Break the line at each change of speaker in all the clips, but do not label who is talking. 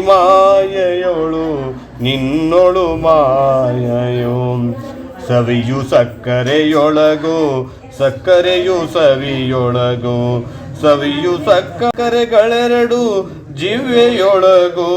ಮಾಯೆಯೊಳು ನಿನ್ನೊಳು ಮಾಯೆಯೋ. ಸವಿಯು ಸಕ್ಕರೆಯೊಳಗೋ ಸಕ್ಕರೆಯು ಸವಿಯೊಳಗೋ. ಸವಿಯು ಸಕ್ಕರೆಗಳೆರಡು ಜಿವ್ವೆಯೊಳಗೋ.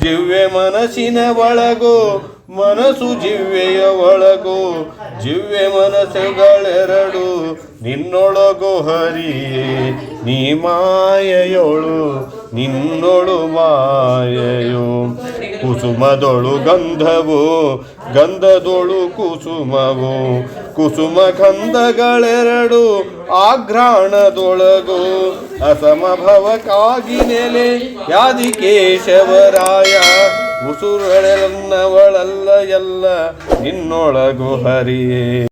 ಜಿವ್ವೆ ಮನಸ್ಸಿನ ಒಳಗೋ ಮನಸ್ಸು ಜಿವ್ವೆಯ ಒಳಗೋ, ಜಿವ್ವೆ ಮನಸ್ಸುಗಳೆರಡು ನಿನ್ನೊಳಗು ಹರಿಯೇ. ನೀ ಮಾಯೆಯೊಳು, ನಿನ್ನೊಳು ಮಾಯೆಯು. ಕುಸುಮದೊಳು ಗಂಧವು, ಗಂಧದೊಳು ಕುಸುಮವು. ಕುಸುಮ ಗಂಧಗಳೆರಡು ಆಘ್ರಾಣದೊಳಗು. ಅಸಮಭವಕ್ಕಾಗಿ ನೆಲೆ ಯಾದಿ ಉಸುರಳೆಲ್ಲವಳಲ್ಲ ಎಲ್ಲ ನಿನ್ನೊಳಗು ಹರಿಯೇ.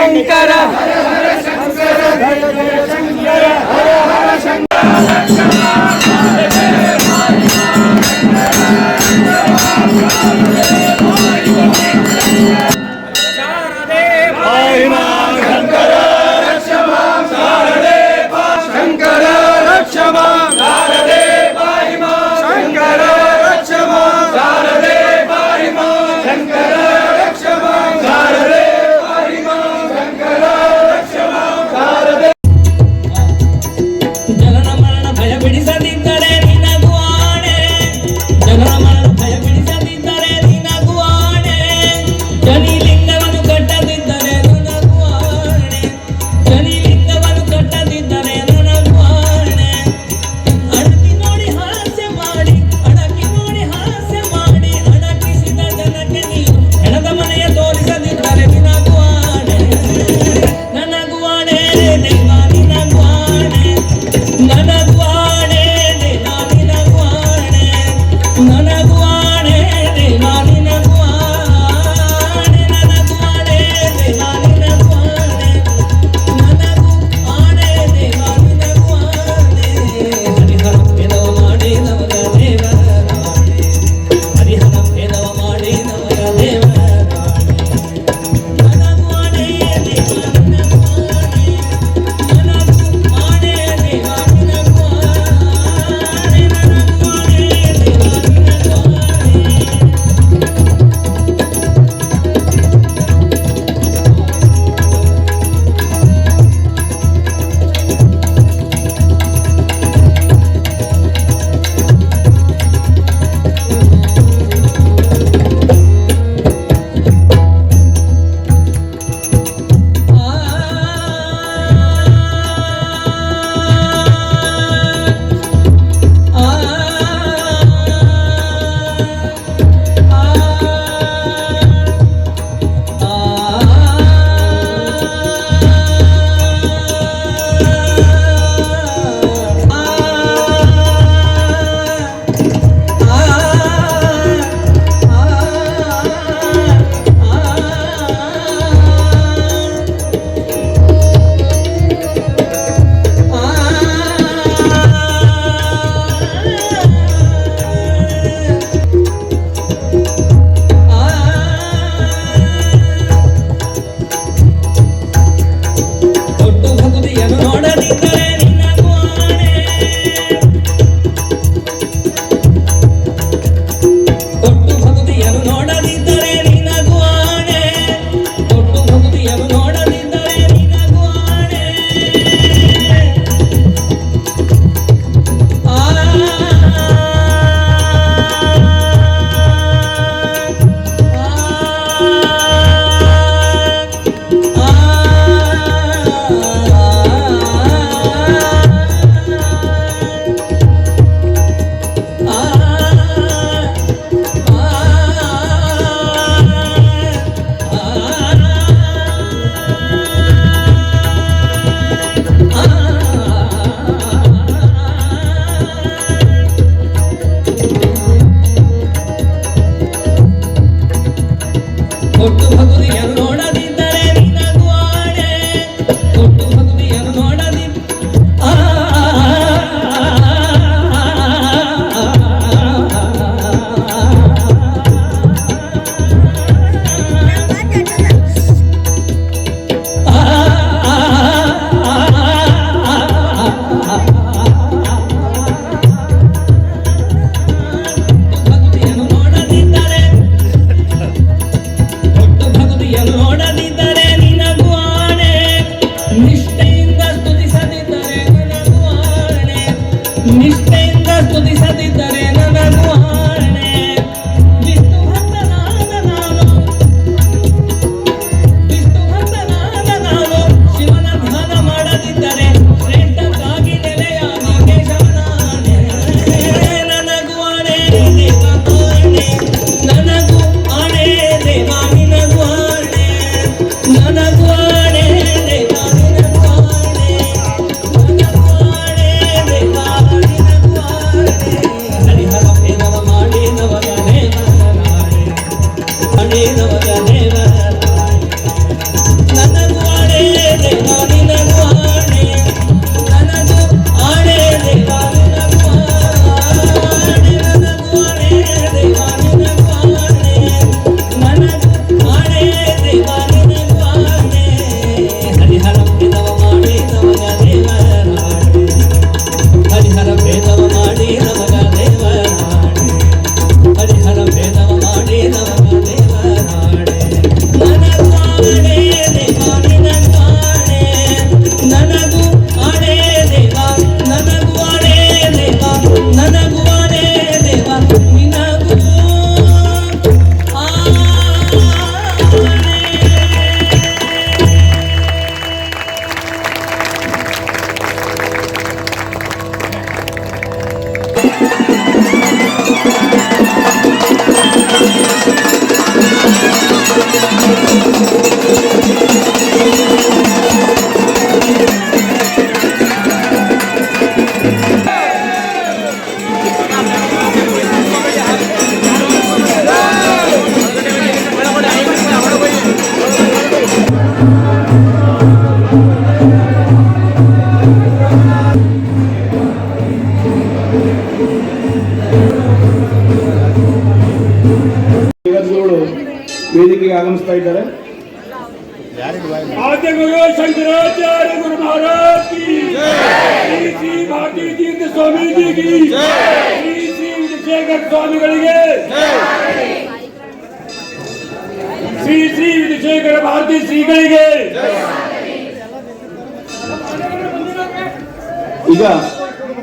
Sangkar ಹಣೆ ನವಗ ದೇವರಾಣೆ ನನಗೂ ಆಣೆ ದೇವ 」Thank
you. ವೇದಿಕೆಗೆ ಆಗಮಿಸ್ತಾ ಇದ್ದಾರೆ.
ಶಂಕರಾಚಾರ್ಯ ಗುರು ಮಹಾರಾಜ್ ಕಿ ಶ್ರೀ ಭಾರತೀ ತೀರ್ಥ ಸ್ವಾಮೀಜಿ ಕಿ ಶ್ರೀ ಶ್ರೀ ವಿಧುಶೇಖರ್ ಸ್ವಾಮಿಗಳಿಗೆ ಶ್ರೀ ಶ್ರೀ ವಿಧುಶೇಖರ ಭಾರತಿ ಶ್ರೀಗಳಿಗೆ
ಈಗ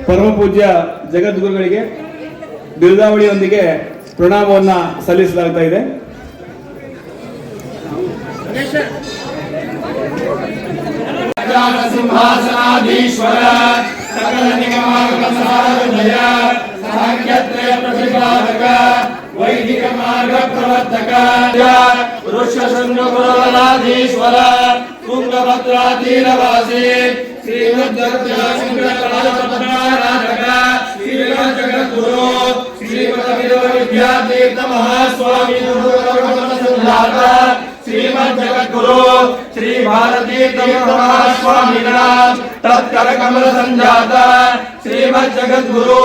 ಪರಮ ಪೂಜ್ಯ ಜಗದ್ಗುರುಗಳಿಗೆ ಬಿರುದಾವಳಿಯೊಂದಿಗೆ ಪ್ರಣಾಮವನ್ನು ಸಲ್ಲಿಸಲಾಗ್ತಾ ಇದೆ.
सिंहासनाधीश्वर सकल निगमागमसारधय साङ्ख्यत्रय प्रतिपादक वैदिक मार्ग प्रवर्तक वृक्षशृङ्गपुरवनाधीश्वर तुङ्गभद्रातीरवासी श्रीमद्दर्शनकलापद्माराधक श्रीराजगुरु श्रीमद्विद्यातीर्थ महास्वामी जगद्गुरु श्री भारती महास्वामिनाथ तत्कर कमल संजात श्रीमद जगद्गुरु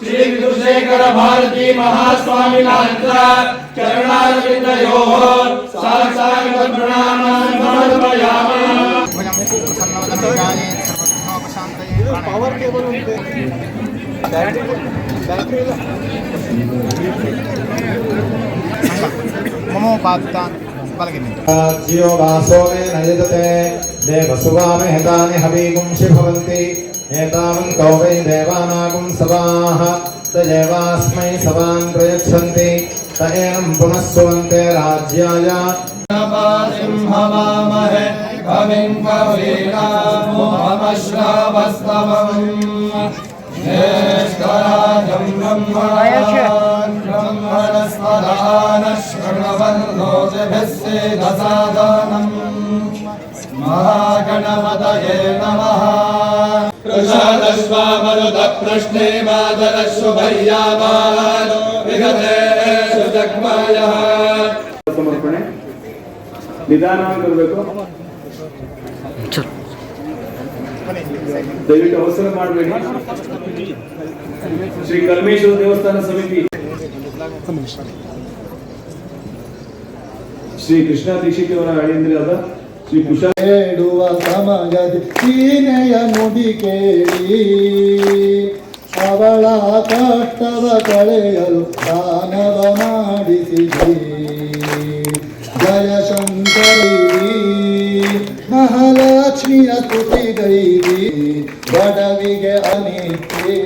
श्री विदुशेखर भारती महास्वामी चरणारविंदयो साक्षात् पावर केबल बैटरी
ज्यो वासो मे नयजते देवसुवामेहतानि हवीगुंषि भवन्ति एतावन्तो वै देवानागुं सवाः त एवास्मै सवान् प्रयच्छन्ति त एनं पुनः सुवन्ते राज्याय
सिंहवामहे कविं कवीनामश्रावस्तवम् ज्येष्ठराजं ब्रह्मणान् ब्रह्मणस्पदानः शृण्वन्नोतिभिः सेदसादनम् महागणपतये नमः प्रसादस्वामरुतप्रश्ने मातरशुभय्यामान् विगतेषु जग्मयः
ಸಮರ್ಪಣೆ ನಿಧಾನವಾಗಿ ಬರಬೇಕು ದಯವಿಟ್ಟು ಅವಸರ ಮಾಡಬೇಡಿ. ಶ್ರೀ ಕಲ್ಮೇಶ್ವರ ದೇವಸ್ಥಾನ ಸಮಿತಿ. ಶ್ರೀ ಕೃಷ್ಣ ದೀಕ್ಷಿತವರ ಅಳಿಯಂದ್ರಾದ ಶ್ರೀ ಕುಶಾ
ಹೇಳುವ ಸಮಾಜದ ಸೀನೆಯ ನುಡಿ ಕೇಳಿ. ಅವಳ ಕಷ್ಟವ ಕಳೆಯಲು ದಾನವ ಮಾಡಿಸಿದಿ. ಜಯ ಶಂಕರಿ ಮಹಾಲಕ್ಷ್ಮಿಯ ಸ್ತುತಿಗೈದಿ ಬಡವಿಗೆ ಅನಿತ್ಯೆ.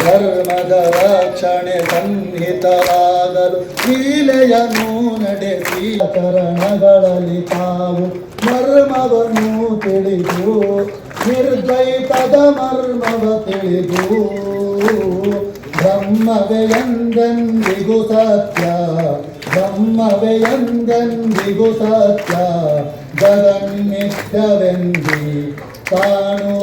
ಧರ್ಮದ ರಕ್ಷಣೆ ಸನ್ನಿಹಿತರಾಗಲು ಲೀಲೆಯನ್ನು ನಡೆಸಿ, ಚರಣಗಳಲ್ಲಿ ತಾವು ಮರ್ಮವನ್ನು ತಿಳಿದು ನಿರ್ದ್ವೈತದ ಮರ್ಮವ ತಿಳಿದು, ಬ್ರಹ್ಮವೇ ಎಂದೆಂದಿಗೂ ಸತ್ಯ, ಬ್ರಹ್ಮವೇ ಎಂದೆಂದಿಗೂ ಸತ್ಯ. දදන්නෙත්තවැන්දි
తానువదన్నిష్టవంది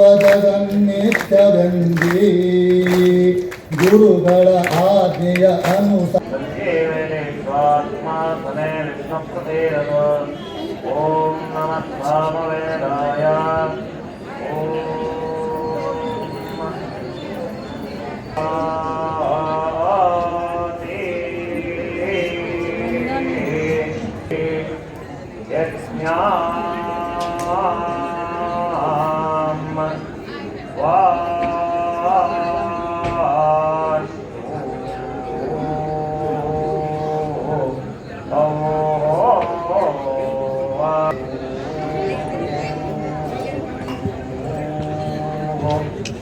గురుగల ఆజ్ఞయ అనుస ఓం నమ Thank you.